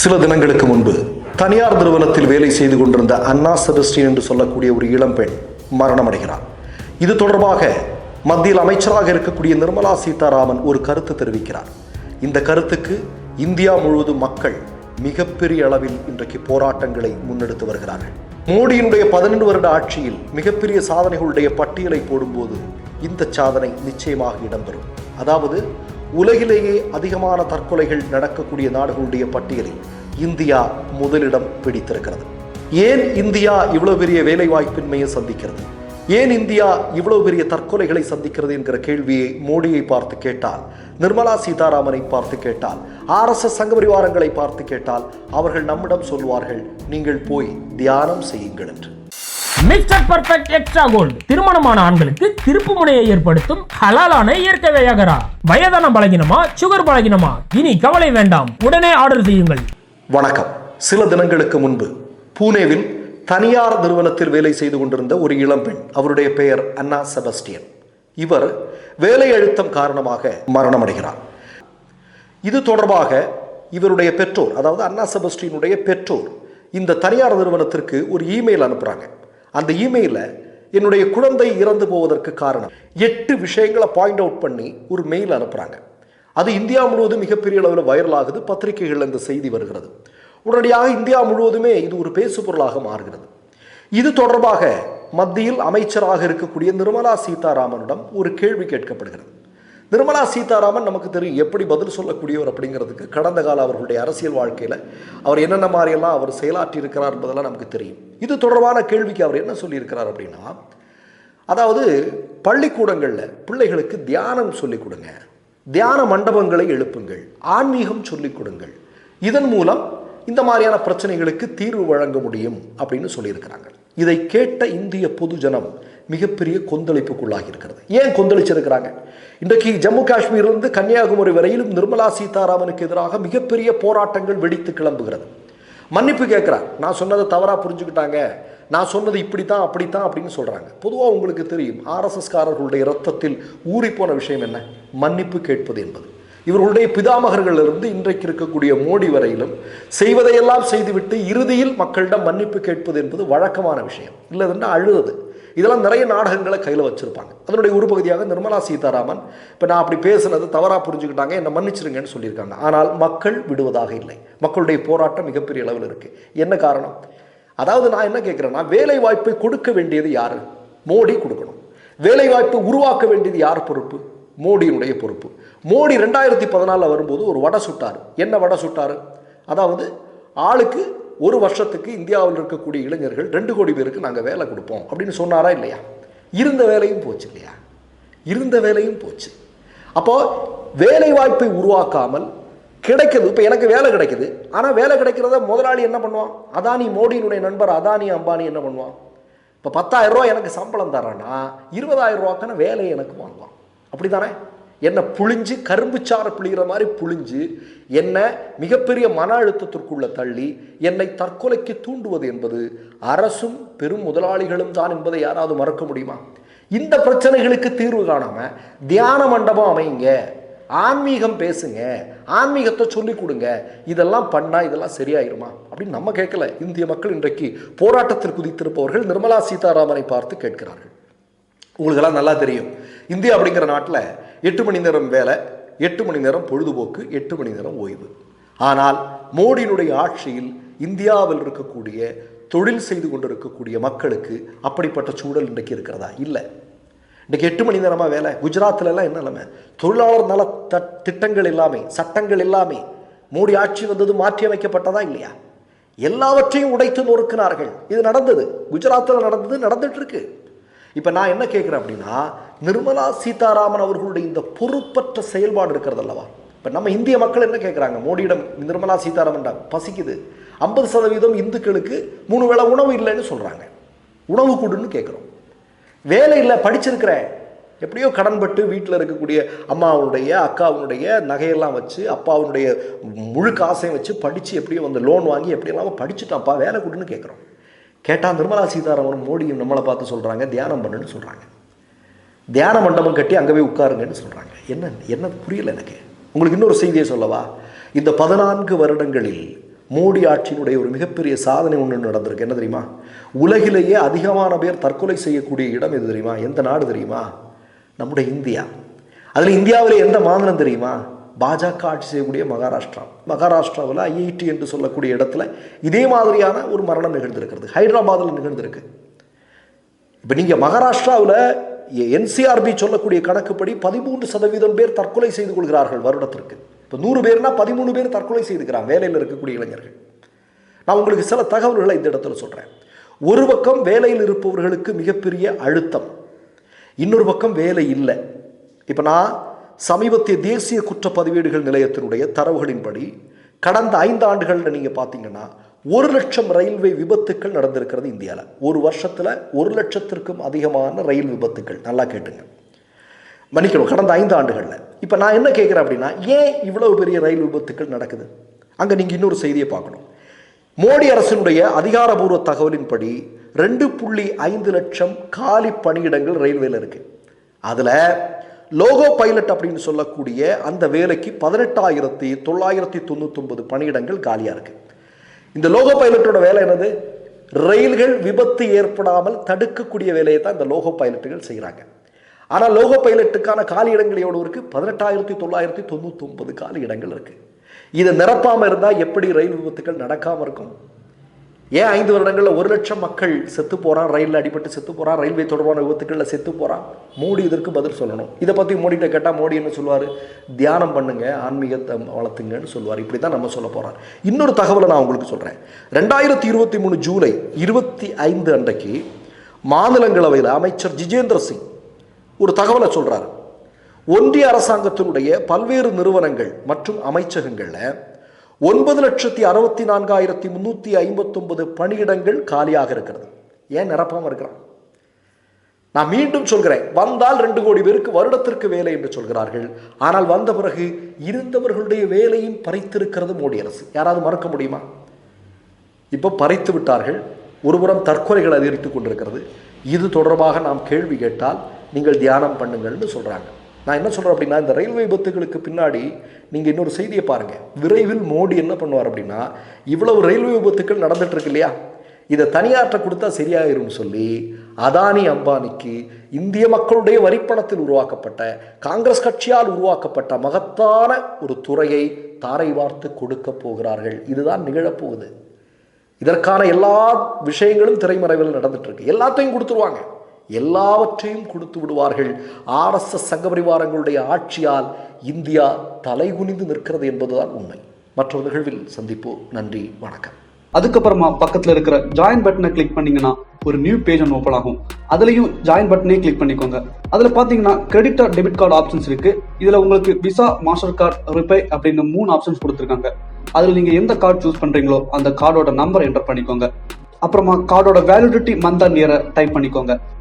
சில தினங்களுக்கு முன்பு தனியார் நிறுவனத்தில் வேலை செய்து கொண்டிருந்த அண்ணா செபஸ்டின் என்று சொல்லக்கூடிய ஒரு இளம்பெண் மரணமடைகிறார். இது தொடர்பாக மத்தியில் அமைச்சராக இருக்கக்கூடிய நிர்மலா சீதாராமன் ஒரு கருத்து தெரிவிக்கிறார். இந்த கருத்துக்கு இந்தியா முழுவதும் மக்கள் மிகப்பெரிய அளவில் இன்றைக்கு போராட்டங்களை முன்னெடுத்து வருகிறார்கள். மோடியினுடைய பதினெண்டு வருட ஆட்சியில் மிகப்பெரிய சாதனைகளுடைய பட்டியலை போடும்போது இந்த சாதனை நிச்சயமாக இடம்பெறும். அதாவது உலகிலேயே அதிகமான தற்கொலைகள் நடக்கக்கூடிய நாடுகளுடைய பட்டியலில் இந்தியா முதலிடம் பிடித்திருக்கிறது. ஏன் இந்தியா இவ்வளவு பெரிய வேலை வாய்ப்பின்மையை சந்திக்கிறது? ஏன் இந்தியா இவ்வளவு பெரிய தற்கொலைகளை சந்திக்கிறது என்கிற கேள்வியை மோடியை பார்த்து கேட்டால் நிர்மலா சீதாராமனை பார்த்து கேட்டால் ஆர்எஸ்எஸ் சங்க பரிவாரங்களை பார்த்து கேட்டால் அவர்கள் நம்மிடம் சொல்வார்கள் நீங்கள் போய் தியானம் செய்யுங்கள் என்று. மிஸ்டர் பர்ஃபெக்ட் எக்ஸ்ட்ரா கோல்டு திருமணமான ஆண்களுக்கு திருப்பு முனையை ஏற்படுத்தும் ஹலாலான இயற்கை வியாகரா. வயதான பலகினமா சுகர் பலகினமா? இனி கவலை வேண்டாம். உடனே ஆர்டர் செய்யுங்கள். வணக்கம். சில தினங்களுக்கு முன்பு பூனேவில் தனியார் நிறுவனத்தில் வேலை செய்து கொண்டிருந்த ஒரு இளம்பெண் அவருடைய பெயர் அண்ணா செபஸ்டியன். இவர் வேலை அழுத்தம் காரணமாக மரணமடைகிறார். இது தொடர்பாக இவருடைய பெற்றோர் அதாவது அண்ணா செபஸ்டியனுடைய பெற்றோர் இந்த தனியார் நிறுவனத்திற்கு ஒரு இமெயில் அனுப்புகிறாங்க அந்த இமெயிலில் என்னுடைய குழந்தை இறந்து போவதற்கு காரணம். எட்டு விஷயங்களை பாயிண்ட் அவுட் பண்ணி ஒரு மெயில் அனுப்புகிறாங்க அது இந்தியா முழுவதும் மிகப்பெரிய அளவில் வைரல் ஆகுது பத்திரிகைகள் இந்த செய்தி வருகிறது. உடனடியாக இந்தியா முழுவதுமே இது ஒரு பேசு பொருளாக மாறுகிறது. இது தொடர்பாக மத்தியில் அமைச்சராக இருக்கக்கூடிய நிர்மலா சீதாராமனிடம் ஒரு கேள்வி கேட்கப்படுகிறது. நிர்மலா சீதாராமன் நமக்கு தெரியும் எப்படி பதில் சொல்லக்கூடியவர் அப்படிங்கிறதுக்கு கடந்த கால அவர்களுடைய அரசியல் வாழ்க்கையில் அவர் என்னென்ன மாதிரியெல்லாம் அவர் செயலாற்றி இருக்கிறார் என்பதெல்லாம் நமக்கு தெரியும். இது தொடர்பான கேள்விக்கு அவர் என்ன சொல்லியிருக்கிறார் அப்படின்னா அதாவது பள்ளிக்கூடங்களில் பிள்ளைகளுக்கு தியானம் சொல்லிக் கொடுங்க. தியான மண்டபங்களை எழுப்புங்கள். ஆன்மீகம் சொல்லிக் கொடுங்கள். இதன் மூலம் இந்த மாதிரியான பிரச்சனைகளுக்கு தீர்வு வழங்க முடியும் அப்படின்னு சொல்லியிருக்கிறாங்க. இதை கேட்ட இந்திய பொதுஜனம் மிகப்பெரிய கொந்தளிப்புக்குள்ளாகி இருக்கிறது ஏன் கொந்தளிச்சிருக்கிறாங்க? இன்றைக்கு ஜம்மு காஷ்மீரிலிருந்து கன்னியாகுமரி வரையிலும் நிர்மலா சீதாராமனுக்கு எதிராக மிகப்பெரிய போராட்டங்கள் வெடித்து கிளம்புகிறது. மன்னிப்பு கேட்குறார். நான் சொன்னதை தவறாக புரிஞ்சுக்கிட்டாங்க. நான் சொன்னது இப்படித்தான் அப்படித்தான் அப்படின்னு சொல்கிறாங்க பொதுவாக உங்களுக்கு தெரியும் ஆர்எஸ்எஸ்காரர்களுடைய ரத்தத்தில் ஊறிப்போன விஷயம் என்ன? மன்னிப்பு கேட்பது என்பது. இவர்களுடைய பிதாமகர்களிலிருந்து இன்றைக்கு இருக்கக்கூடிய மோடி வரையிலும் செய்வதையெல்லாம் செய்துவிட்டு இறுதியில் மக்களிடம் மன்னிப்பு கேட்பது என்பது வழக்கமான விஷயம். இல்லைன்னா அழுது இதெல்லாம் நிறைய நாடகங்களை கையில் வச்சுருப்பாங்க. அதனுடைய ஒரு பகுதியாக நிர்மலா சீதாராமன் இப்போ நான் அப்படி பேசுனது தவறாக புரிஞ்சுக்கிட்டாங்க என்னை மன்னிச்சிருங்கன்னு சொல்லியிருக்காங்க. ஆனால் மக்கள் விடுவதாக இல்லை. மக்களுடைய போராட்டம் மிகப்பெரிய அளவில் இருக்குது என்ன காரணம்? அதாவது நான் என்ன கேட்குறேன்னா வேலை வாய்ப்பை கொடுக்க வேண்டியது யார்? மோடி கொடுக்கணும். வேலை வாய்ப்பை உருவாக்க வேண்டியது யார் பொறுப்பு? மோடியினுடைய பொறுப்பு. மோடி ரெண்டாயிரத்தி பதினாலில் வரும்போது ஒரு வடை சுட்டார். என்ன வடை சுட்டார்? அதாவது ஆளுக்கு ஒரு வருஷத்துக்கு இந்தியாவில் இருக்கக்கூடிய இளைஞர்கள் ரெண்டு கோடி பேருக்கு நாங்கள் வேலை கொடுப்போம். அப்படின்னு சொன்னாரா இல்லையா? இருந்த வேலையும் போச்சு இல்லையா? இருந்த வேலையும் போச்சு. அப்போ வேலை வாய்ப்பை உருவாக்காமல் கிடைக்கிறது இப்போ எனக்கு வேலை கிடைக்குது. ஆனால் வேலை கிடைக்கிறத முதலாளி என்ன பண்ணுவான்? அதானி மோடியினுடைய நண்பர் அதானி அம்பானி என்ன பண்ணுவான்? இப்போ பத்தாயிரம் ரூபா எனக்கு சம்பளம் தரேன்னா இருபதாயிரம் ரூபாக்கான வேலையை எனக்கு வாங்குவான். அப்படி தானே என்னை புழிஞ்சு கரும்பு சாறு புளிகிற மாதிரி புழிஞ்சு என்னை மிகப்பெரிய மன அழுத்தத்திற்குள்ள தள்ளி என்னை தற்கொலைக்கு தூண்டுவது என்பது அரசும் பெரும் முதலாளிகளும் தான் என்பதை யாராவது மறக்க முடியுமா? இந்த பிரச்சனைகளுக்கு தீர்வு காணாமல் தியான மண்டபம் அமைங்க ஆன்மீகம் பேசுங்க ஆன்மீகத்தை சொல்லி கொடுங்க இதெல்லாம் பண்ணா இதெல்லாம் சரியாயிருமா? அப்படின்னு நம்ம கேட்கல. இந்திய மக்கள் இன்றைக்கு போராட்டத்தில் குதித்திருப்பவர்கள் நிர்மலா சீதாராமனை பார்த்து கேட்கிறார்கள். உங்களுக்கெல்லாம் நல்லா தெரியும். இந்தியா அப்படிங்கிற நாட்டில் எட்டு மணி நேரம் வேலை எட்டு மணி நேரம் பொழுதுபோக்கு எட்டு மணி நேரம் ஓய்வு. ஆனால் மோடியினுடைய ஆட்சியில் இந்தியாவில் இருக்கக்கூடிய தொழில் செய்து கொண்டிருக்கக்கூடிய மக்களுக்கு அப்படிப்பட்ட சூழல் இன்றைக்கு இருக்கிறதா? இல்லை. இன்றைக்கி எட்டு மணி நேரமாக வேலை. குஜராத்திலலாம் என்ன நிலைமை? தொழிலாளர் நல த திட்டங்கள் எல்லாமே சட்டங்கள் எல்லாமே மோடி ஆட்சி வந்தது மாற்றி அமைக்கப்பட்டதா இல்லையா? எல்லாவற்றையும் உடைத்து நொறுக்கினார்கள். இது நடந்தது. குஜராத்தில் நடந்தது நடந்துட்டு இருக்கு. இப்போ நான் என்ன கேட்குறேன் அப்படின்னா நிர்மலா சீதாராமன் அவர்களுடைய இந்த பொறுப்பற்ற செயல்பாடு இருக்கிறது அல்லவா? இப்போ நம்ம இந்திய மக்கள் என்ன கேட்குறாங்க மோடியிடம் நிர்மலா சீதாராமன் பசிக்குது. ஐம்பது சதவீதம் இந்துக்களுக்கு மூணு வேளை உணவு இல்லைன்னு சொல்கிறாங்க உணவு கூடுன்னு கேட்குறோம் வேலை இல்லை படிச்சிருக்கிறேன். எப்படியோ கடன்பட்டு வீட்டில் இருக்கக்கூடிய அம்மாவுடைய அக்காவுடைய நகையெல்லாம் வச்சு அப்பாவுடைய முழு காசையும் வச்சு படித்து எப்படியோ அந்த லோன் வாங்கி எப்படியெல்லாம் படிச்சுட்டான்ப்பா வேலை கொடுன்னு கேட்குறோம் கேட்டால் நிர்மலா சீதாராமன் மோடியும் நம்மளை பார்த்து சொல்கிறாங்க தியானம் பண்ணுன்னு சொல்கிறாங்க தியான மண்டபம் கட்டி அங்கே போய் உட்காருங்கன்னு சொல்கிறாங்க என்ன என்ன புரியல எனக்கு. உங்களுக்கு இன்னொரு செய்தியை சொல்லவா? இந்த பதினான்கு வருடங்களில் மோடி ஆட்சியினுடைய ஒரு மிகப்பெரிய சாதனை ஒன்று நடந்திருக்கு. என்ன தெரியுமா? உலகிலேயே அதிகமான பேர் தற்கொலை செய்யக்கூடிய இடம் எது தெரியுமா? எந்த நாடு தெரியுமா? நம்முடைய இந்தியா. அதில் இந்தியாவில் எந்த மாநிலம் தெரியுமா? பாஜக ஆட்சி செய்யக்கூடிய மகாராஷ்டிரா. மகாராஷ்டிராவில் ஐஐடி என்று சொல்லக்கூடிய இடத்துல இதே மாதிரியான ஒரு மரணம் நிகழ்ந்திருக்கிறது. ஹைதராபாத்தில் நிகழ்ந்திருக்கு. இப்போ நீங்கள் மகாராஷ்டிராவில் என்சிஆர்பி சொல்லக்கூடிய கணக்குப்படி பதிமூன்று சதவீதம் பேர் தற்கொலை செய்து கொள்கிறார்கள் வருடத்திற்கு. இப்போ நூறு பேர்னா பதிமூணு பேர் தற்கொலை செய்துக்கிறாங்க வேலையில் இருக்கக்கூடிய இளைஞர்கள். நான் உங்களுக்கு சில தகவல்களை இந்த இடத்துல சொல்கிறேன் ஒரு பக்கம் வேலையில் இருப்பவர்களுக்கு மிகப்பெரிய அழுத்தம் இன்னொரு பக்கம் வேலை இல்லை. இப்போ நான் சமீபத்திய தேசிய குற்றப்பதிவேடுகள் நிலையத்தினுடைய தரவுகளின்படி கடந்த ஐந்து ஆண்டுகளில் நீங்கள் பார்த்தீங்கன்னா ஒரு லட்சம் ரயில்வே விபத்துக்கள் நடந்திருக்கிறது இந்தியாவில் ஒரு வருஷத்தில் ஒரு லட்சத்திற்கும் அதிகமான ரயில் விபத்துக்கள். நல்லா கேட்டுங்க. மன்னிக்கணும் கடந்த ஐந்து ஆண்டுகளில் இப்போ நான் என்ன கேட்குறேன் அப்படின்னா ஏன் இவ்வளவு பெரிய ரயில் விபத்துக்கள் நடக்குது? அங்கே நீங்கள் இன்னொரு செய்தியை பார்க்கணும். மோடி அரசினுடைய அதிகாரபூர்வ தகவலின்படி ரெண்டு புள்ளி ஐந்து லட்சம் காலி பணியிடங்கள் ரயில்வேல இருக்குது அதில் லோகோ பைலட் அப்படின்னு சொல்லக்கூடிய அந்த வேலைக்கு பதினெட்டாயிரத்தி தொள்ளாயிரத்தி தொண்ணூத்தொன்பது பணியிடங்கள் காலியாக இருக்கு. இந்த லோகோ பைலட்டோட வேலை என்னது? ரயில்கள் விபத்து ஏற்படாமல் தடுக்கக்கூடிய வேலையை தான் இந்த லோகோ பைலட்டுகள் செய்கிறாங்க ஆனால் லோகோ பைலட்டுக்கான காலி இடங்கள் எவ்வளவு இருக்கு? பதினெட்டாயிரத்தி தொள்ளாயிரத்தி தொண்ணூத்தொன்பது காலி இடங்கள் இருக்கு. இதை நிரப்பாமல் இருந்தால் எப்படி ரயில் விபத்துக்கள் நடக்காமல் இருக்கும்? ஏன் ஐந்து வருடங்களில் ஒரு லட்சம் மக்கள் செத்து போகிறான் ரயிலில் அடிபட்டு செத்து போகிறான் ரயில்வே தொடர்பான விபத்துக்களில் செத்து போகிறான் மோடி இதற்கு பதில் சொல்லணும். இதை பற்றி மோடிகிட்ட கேட்டால் மோடி என்ன சொல்லுவார்? தியானம் பண்ணுங்க ஆன்மீகத்தை வளர்த்துங்கன்னு சொல்லுவார். இப்படி தான் நம்ம சொல்ல போகிறார் இன்னொரு தகவலை நான் உங்களுக்கு சொல்கிறேன் ரெண்டாயிரத்தி இருபத்தி மூணு ஜூலை இருபத்தி ஐந்து அன்றைக்கு மாநிலங்களவையில் அமைச்சர் ஜிஜேந்திர சிங் ஒரு தகவலை சொல்கிறார் ஒன்றிய அரசாங்கத்தினுடைய பல்வேறு நிறுவனங்கள் மற்றும் அமைச்சகங்களில் ஒன்பது லட்சத்தி அறுபத்தி நான்காயிரத்தி முந்நூற்றி ஐம்பத்தொன்பது பணியிடங்கள் காலியாக இருக்கிறது. ஏன் நிரப்பாமல் இருக்கிறான்? நான் மீண்டும் சொல்கிறேன் வந்தால் ரெண்டு கோடி பேருக்கு வருடத்திற்கு வேலை என்று சொல்கிறார்கள். ஆனால் வந்த பிறகு இருந்தவர்களுடைய வேலையும் பறித்திருக்கிறது மோடி அரசு. யாராவது மறக்க முடியுமா? இப்போ பறித்து விட்டார்கள் ஒருபுறம் தற்கொலைகள் அதிகரித்து கொண்டிருக்கிறது. இது தொடர்பாக நாம் கேள்வி கேட்டால் நீங்கள் தியானம் பண்ணுங்கள்னு சொல்கிறாங்க நான் என்ன சொல்கிறேன் அப்படின்னா இந்த ரயில்வே விபத்துகளுக்கு பின்னாடி நீங்கள் இன்னொரு செய்தியை பாருங்கள் விரைவில் மோடி என்ன பண்ணுவார் அப்படின்னா இவ்வளவு ரயில்வே விபத்துக்கள் நடந்துகிட்ருக்கு இல்லையா? இதை தனியாற்ற கொடுத்தா சரியாயிரும்னு சொல்லி அதானி அம்பானிக்கு இந்திய மக்களுடைய வரிப்பணத்தில் உருவாக்கப்பட்ட காங்கிரஸ் கட்சியால் உருவாக்கப்பட்ட மகத்தான ஒரு துறையை தாரை வார்த்து கொடுக்க போகிறார்கள். இதுதான் நிகழப்போகுது. இதற்கான எல்லா விஷயங்களும் திரைமறைவில் நடந்துட்டு இருக்கு எல்லாத்தையும் கொடுத்துருவாங்க. எல்லாவற்றையும் கொடுத்து விடுவார்கள். ஆர்எஸ்எஸ் சங்கபரிவாரங்களுடைய ஆட்சியால் இந்தியா தலைகுனிந்து நிற்கிறது என்பதுதான் உண்மை. மற்றொரு நிகழ்வில் சந்திப்போம். நன்றி வணக்கம். அதுக்கப்புறமா பக்கத்தில் இருக்கிற ஜாயின் பட்டனை கிளிக் பண்ணீங்கன்னா ஒரு நியூ பேஜ் ஒன்று ஓப்பன் ஆகும். அதுலயும் ஜாயின் பட்டனே கிளிக் பண்ணிக்கோங்க. அதுல பாத்தீங்கன்னா credit or debit card options இருக்கு. இதுல உங்களுக்கு விசா மாஸ்டர் கார்டு ரிப்பே அப்படின்னு மூணு ஆப்ஷன்ஸ் கொடுத்துருக்காங்க. அதுல நீங்க எந்த கார்டு சூஸ் பண்றீங்களோ அந்த கார்டோட நம்பர் என்டர் பண்ணிக்கோங்க. அப்புறமா கார்டோட வேலிடிட்டி மந்த் அண்ட் இயரை டைப் பண்ணிக்கோங்க.